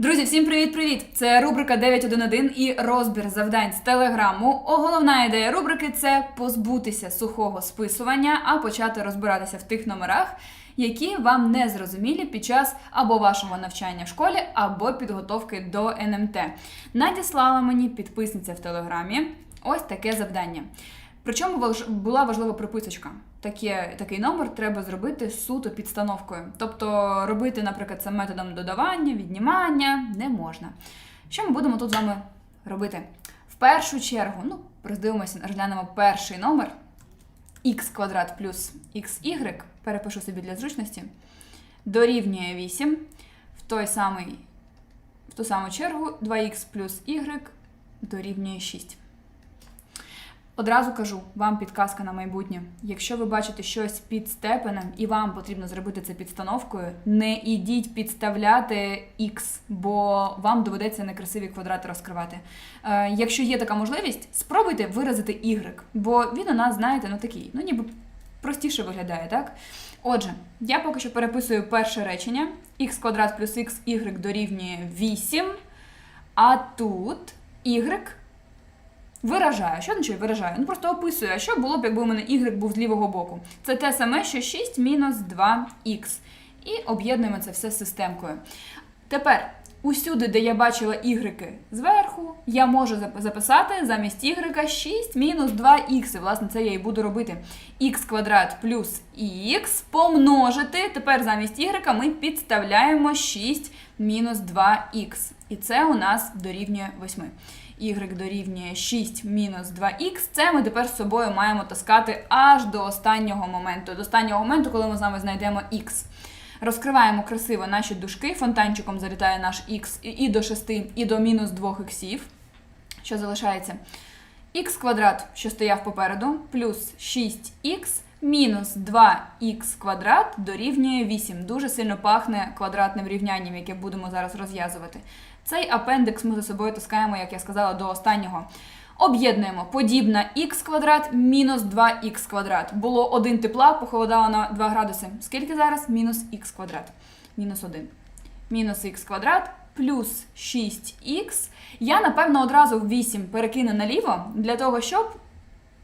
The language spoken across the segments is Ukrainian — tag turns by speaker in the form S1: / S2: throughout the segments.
S1: Друзі, всім привіт-привіт! Це рубрика 911 і розбір завдань з телеграму. О, головна ідея рубрики це позбутися сухого списування, а почати розбиратися в тих номерах, які вам не зрозумілі під час або вашого навчання в школі, або підготовки до НМТ. Надіслала мені підписниця в телеграмі ось таке завдання. Причому була важлива приписочка. Таке, такий номер треба зробити суто підстановкою. Тобто робити, наприклад, це методом додавання, віднімання не можна. Що ми будемо тут з вами робити? В першу чергу, ну, роздивимося, розглянемо перший номер х квадрат плюс xy, перепишу собі для зручності, дорівнює 8. В той самий, в ту саму чергу 2х плюс y дорівнює 6. Одразу кажу, вам підказка на майбутнє. Якщо ви бачите щось під степенем і вам потрібно зробити це підстановкою, не ідіть підставляти x, бо вам доведеться некрасиві квадрати розкривати. Е, якщо є така можливість, спробуйте виразити y, бо він у нас, знаєте, ну такий, ну ніби простіше виглядає, так? Отже, я поки що переписую перше речення: x квадрат плюс xy дорівнює 8, а тут y Виражаю, що означає виражаю? Ну просто описую, а що було б, якби у мене y був з лівого боку. Це те саме, що 6 мінус 2х. І об'єднуємо це все з системкою. Тепер, усюди, де я бачила y зверху, я можу записати замість y 6 мінус 2х. І, власне, це я і буду робити. х квадрат плюс х помножити. Тепер замість y ми підставляємо 6 мінус 2х. І це у нас дорівнює 8 y дорівнює 6 мінус 2х, це ми тепер з собою маємо таскати аж до останнього моменту. До останнього моменту, коли ми з вами знайдемо х. Розкриваємо красиво наші дужки, фонтанчиком залітає наш х і до 6, і до мінус 2 х. Що залишається? х квадрат, що стояв попереду, плюс 6х мінус 2х квадрат дорівнює 8. Дуже сильно пахне квадратним рівнянням, яке будемо зараз розв'язувати. Цей апендикс ми за собою таскаємо, як я сказала, до останнього. Об'єднуємо подібна х квадрат мінус 2х квадрат. Було 1 тепла, похолодало на 2 градуси. Скільки зараз? Мінус х квадрат. Мінус 1. Мінус х квадрат плюс 6х. Я, напевно, одразу 8 перекину наліво для того, щоб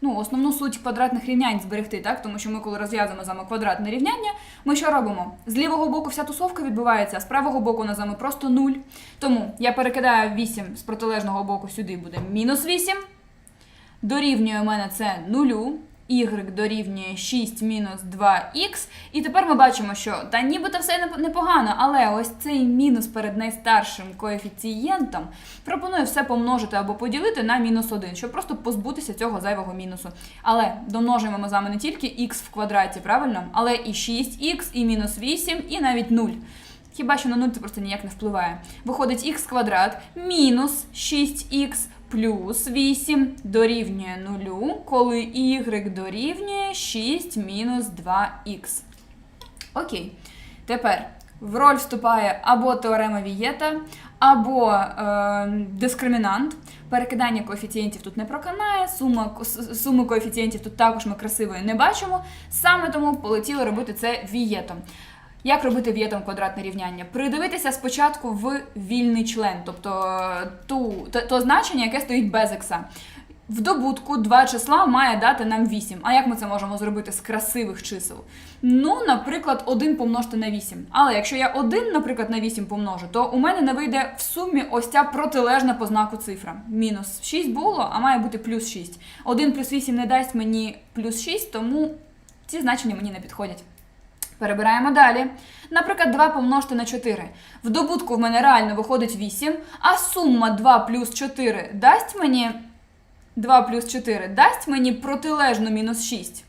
S1: ну, основну суть квадратних рівнянь зберегти, так? Тому що ми, коли розв'язуємо з вами квадратне рівняння, ми що робимо? З лівого боку вся тусовка відбувається, а з правого боку на вами просто 0. Тому я перекидаю 8 з протилежного боку сюди буде мінус 8. Дорівнює у мене це 0. Y дорівнює 6 мінус 2х. І тепер ми бачимо, що та нібито все непогано, але ось цей мінус перед найстаршим коефіцієнтом пропоную все помножити або поділити на мінус 1, щоб просто позбутися цього зайвого мінусу. Але домножуємо ми з вами не тільки х в квадраті, правильно, але і 6х, і мінус 8, і навіть 0. Хіба що на 0 це просто ніяк не впливає. Виходить х квадрат мінус 6х плюс 8 дорівнює 0, коли y дорівнює 6 мінус 2х. Окей. Тепер в роль вступає або теорема Вієта, або е, дискримінант. Перекидання коефіцієнтів тут не проканає, сума, суми коефіцієнтів тут також ми красивої не бачимо. Саме тому полетіли робити це вієтом. Як робити в'єтом квадратне рівняння? Придивитися спочатку в вільний член, тобто е, ту, то, то значення, яке стоїть без ікса. В добутку два числа має дати нам 8. А як ми це можемо зробити з красивих чисел? Ну, наприклад, 1 помножити на 8. Але якщо я 1, наприклад, на 8 помножу, то у мене не вийде в сумі ось ця протилежна по знаку цифра. Мінус 6 було, а має бути плюс 6. 1 плюс 8 не дасть мені плюс 6, тому ці значення мені не підходять. Перебираємо далі. Наприклад, 2 помножити на 4. В добутку в мене реально виходить 8, а сума 2 плюс 4 дасть мені 2 плюс 4 дасть мені протилежно мінус 6.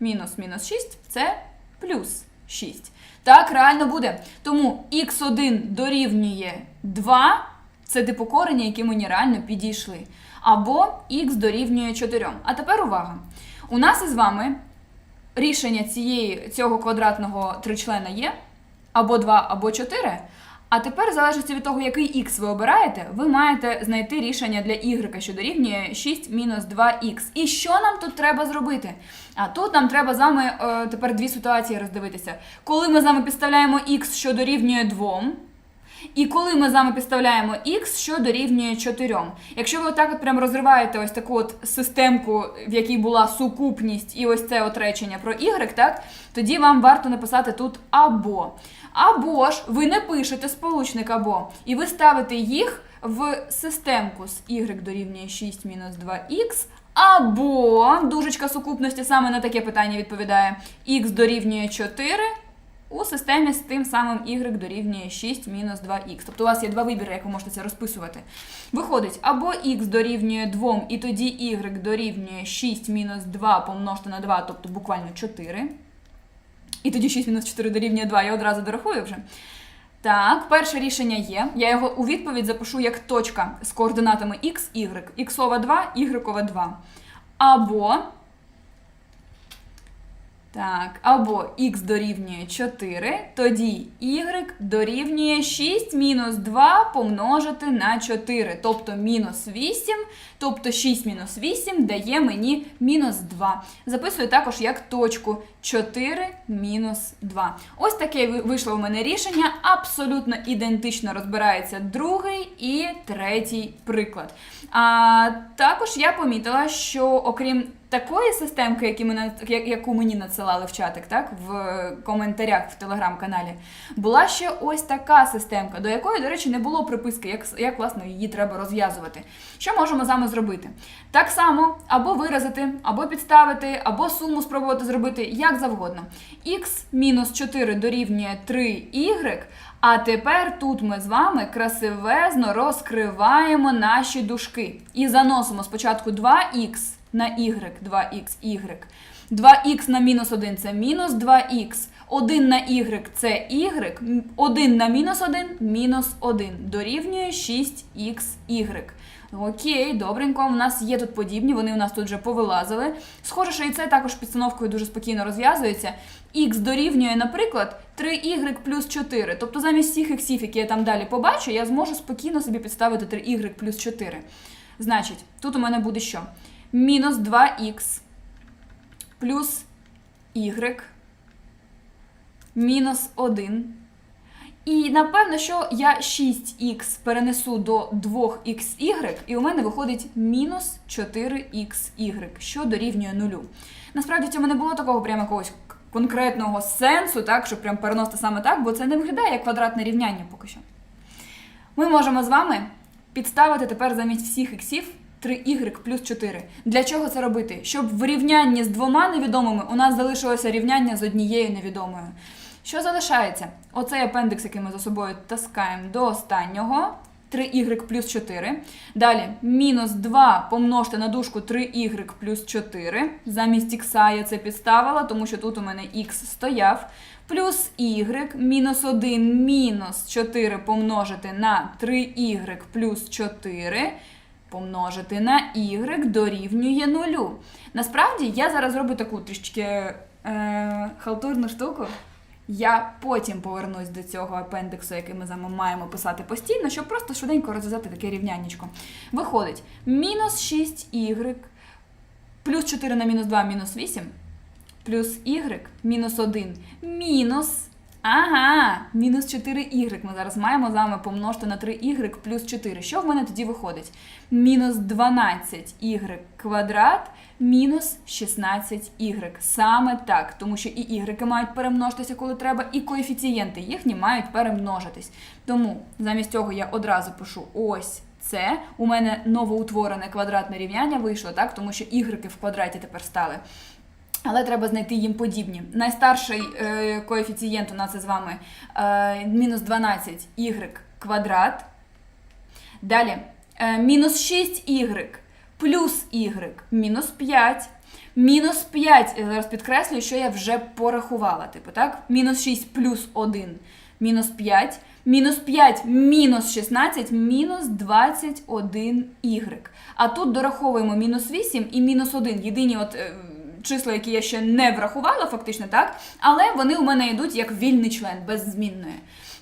S1: Мінус мінус 6 це плюс 6. Так, реально буде. Тому х1 дорівнює 2, це типу корені, які мені реально підійшли. Або х дорівнює 4. А тепер увага. У нас із вами рішення цієї, цього квадратного тричлена є або 2, або 4. А тепер, в залежності від того, який х ви обираєте, ви маєте знайти рішення для y, що дорівнює 6 мінус 2х. І що нам тут треба зробити? А тут нам треба з вами е, тепер дві ситуації роздивитися. Коли ми з вами підставляємо х, що дорівнює 2, І коли ми з вами підставляємо x, що дорівнює 4. Якщо ви отак от прям розриваєте ось таку от системку, в якій була сукупність і ось це от речення про y, так, тоді вам варто написати тут або. Або ж ви не пишете сполучник або, і ви ставите їх в системку з y дорівнює 6 мінус 2х, або дужечка сукупності саме на таке питання відповідає х дорівнює 4 у системі з тим самим y дорівнює 6 мінус 2х. Тобто у вас є два вибіри, як ви можете це розписувати. Виходить, або х дорівнює 2, і тоді y дорівнює 6 мінус 2 помножити на 2, тобто буквально 4. І тоді 6 мінус 4 дорівнює 2, я одразу дорахую вже. Так, перше рішення є. Я його у відповідь запишу як точка з координатами x, y. Х 2, y 2. Або. Так, або х дорівнює 4, тоді y дорівнює 6 мінус 2 помножити на 4, тобто мінус 8, тобто 6 мінус 8 дає мені мінус 2. Записую також як точку 4 мінус 2. Ось таке вийшло у мене рішення. Абсолютно ідентично розбирається другий і третій приклад. А також я помітила, що окрім такої системки, які мене, яку мені надсилали в чатик, так, в коментарях в телеграм-каналі, була ще ось така системка, до якої, до речі, не було приписки, як, як власне її треба розв'язувати. Що можемо з вами зробити? Так само або виразити, або підставити, або суму спробувати зробити, як завгодно. Х мінус 4 дорівнює 3y, а тепер тут ми з вами красивезно розкриваємо наші дужки. І заносимо спочатку 2х на y, 2х, y. 2х на мінус 1 це мінус 2х. 1 на y це y, 1 на мінус 1 мінус 1 дорівнює 6xy. Окей, добренько, у нас є тут подібні, вони у нас тут вже повилазили. Схоже, що і це також підстановкою дуже спокійно розв'язується. Х дорівнює, наприклад, 3y плюс 4. Тобто замість всіх іксів, які я там далі побачу, я зможу спокійно собі підставити 3y плюс 4. Значить, тут у мене буде що? Мінус 2х плюс y мінус 1. І напевно, що я 6х перенесу до 2xy, і у мене виходить мінус 4xy, що дорівнює нулю. Насправді в цьому не було такого прямо якогось конкретного сенсу, так, щоб прям переносити саме так, бо це не виглядає як квадратне рівняння поки що. Ми можемо з вами підставити тепер замість всіх іксів 3y плюс 4. Для чого це робити? Щоб в рівнянні з двома невідомими у нас залишилося рівняння з однією невідомою. Що залишається? Оцей апендикс, який ми за собою таскаємо до останнього. 3y плюс 4. Далі мінус 2 помножте на дужку 3y плюс 4. Замість х я це підставила, тому що тут у мене х стояв. Плюс y мінус 1 мінус 4 помножити на 3y плюс 4 помножити на y дорівнює 0. Насправді я зараз зроблю таку трішки е, халтурну штуку. Я потім повернусь до цього апендиксу, який ми з вами маємо писати постійно, щоб просто швиденько розв'язати таке рівняннячко. Виходить, мінус 6y плюс 4 на мінус 2 мінус 8, плюс y мінус 1 мінус. Ага, мінус 4y ми зараз маємо з вами помножити на 3y плюс 4. Що в мене тоді виходить? Мінус 12y квадрат мінус 16y. Саме так, тому що і y мають перемножитися, коли треба, і коефіцієнти їхні мають перемножитись. Тому замість цього я одразу пишу ось це. У мене новоутворене квадратне рівняння вийшло, так, тому що y в квадраті тепер стали. Але треба знайти їм подібні. Найстарший е, коефіцієнт у нас із вами е, мінус 12 y квадрат. Далі е, мінус 6y плюс y мінус 5. Мінус 5, я зараз підкреслюю, що я вже порахувала. Типу, так? Мінус 6 плюс 1 мінус 5. Мінус 5 мінус 16 мінус 21y. А тут дораховуємо мінус 8 і мінус 1. Єдині от. Числа, які я ще не врахувала, фактично так, але вони у мене йдуть як вільний член, без змінної.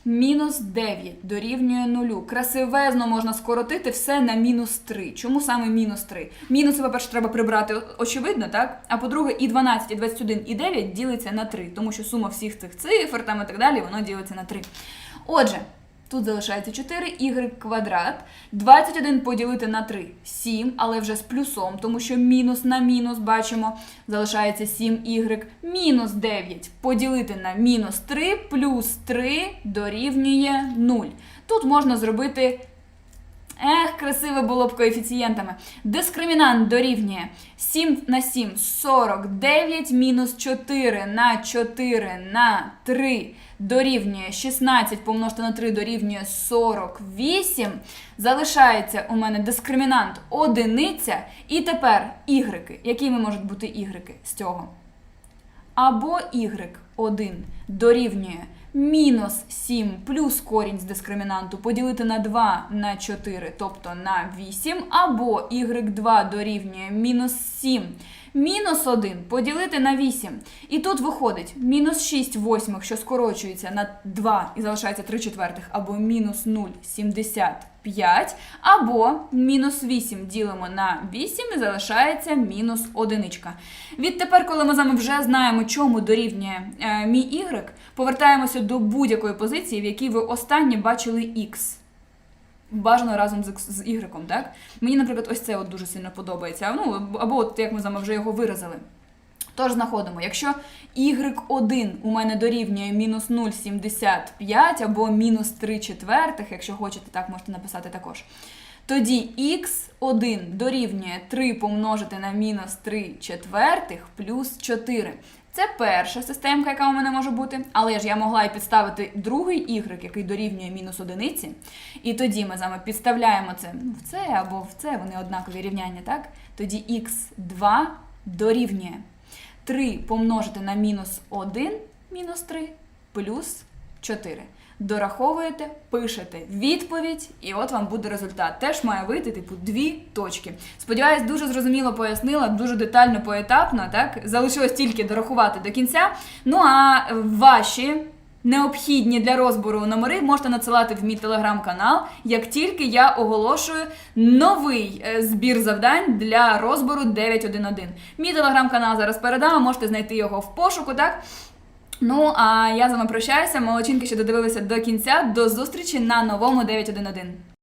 S1: Мінус 9 дорівнює нулю. Красивезно можна скоротити все на мінус 3. Чому саме мінус 3? Мінуси, по-перше, треба прибрати очевидно, так? А по-друге, і 12, і 21, і 9 ділиться на 3, тому що сума всіх цих цифр там і так далі, воно ділиться на 3. Отже, Тут залишається 4, y квадрат. 21 поділити на 3 7, але вже з плюсом, тому що мінус на мінус бачимо. Залишається 7y. Мінус 9 поділити на мінус 3 плюс 3 дорівнює 0. Тут можна зробити. Ех, красиво було б коефіцієнтами. Дискримінант дорівнює 7 на 7 49 мінус 4 на 4 на 3 дорівнює 16 помножити на 3 дорівнює 48. Залишається у мене дискримінант одиниця. І тепер ігреки. Якими можуть бути ігреки з цього? Або y1 дорівнює мінус 7 плюс корінь з дискримінанту поділити на 2 на 4, тобто на 8, або y2 дорівнює мінус 7 мінус 1 поділити на 8. І тут виходить мінус 6 восьмих, що скорочується на 2 і залишається 3 четвертих, або мінус 0,75, або мінус 8 ділимо на 8 і залишається мінус одиничка. Відтепер, коли ми з вами вже знаємо, чому дорівнює е, мій y, повертаємося до будь-якої позиції, в якій ви останнє бачили x. Бажано разом з, з Y, так? Мені, наприклад, ось це от дуже сильно подобається. Ну, або от як ми з вами вже його виразили. Тож знаходимо, якщо y1 у мене дорівнює мінус 0,75 або мінус 3 четвертих, якщо хочете, так можете написати також. Тоді x1 дорівнює 3 помножити на мінус 3 четвертих плюс 4. Це перша системка, яка у мене може бути. Але ж я могла і підставити другий y, який дорівнює мінус одиниці. І тоді ми з вами підставляємо це ну, в це або в це, вони однакові рівняння, так? Тоді х2 дорівнює 3 помножити на мінус 1 мінус 3 плюс 4. Дораховуєте, пишете відповідь, і от вам буде результат. Теж має вийти, типу, дві точки. Сподіваюсь, дуже зрозуміло пояснила, дуже детально, поетапно, так? Залишилось тільки дорахувати до кінця. Ну а ваші необхідні для розбору номери можете надсилати в мій телеграм-канал, як тільки я оголошую новий е, збір завдань для розбору 911. Мій телеграм-канал зараз передам, можете знайти його в пошуку, так? Ну, а я з вами прощаюся. Молодчинки, що додивилися до кінця. До зустрічі на новому 911.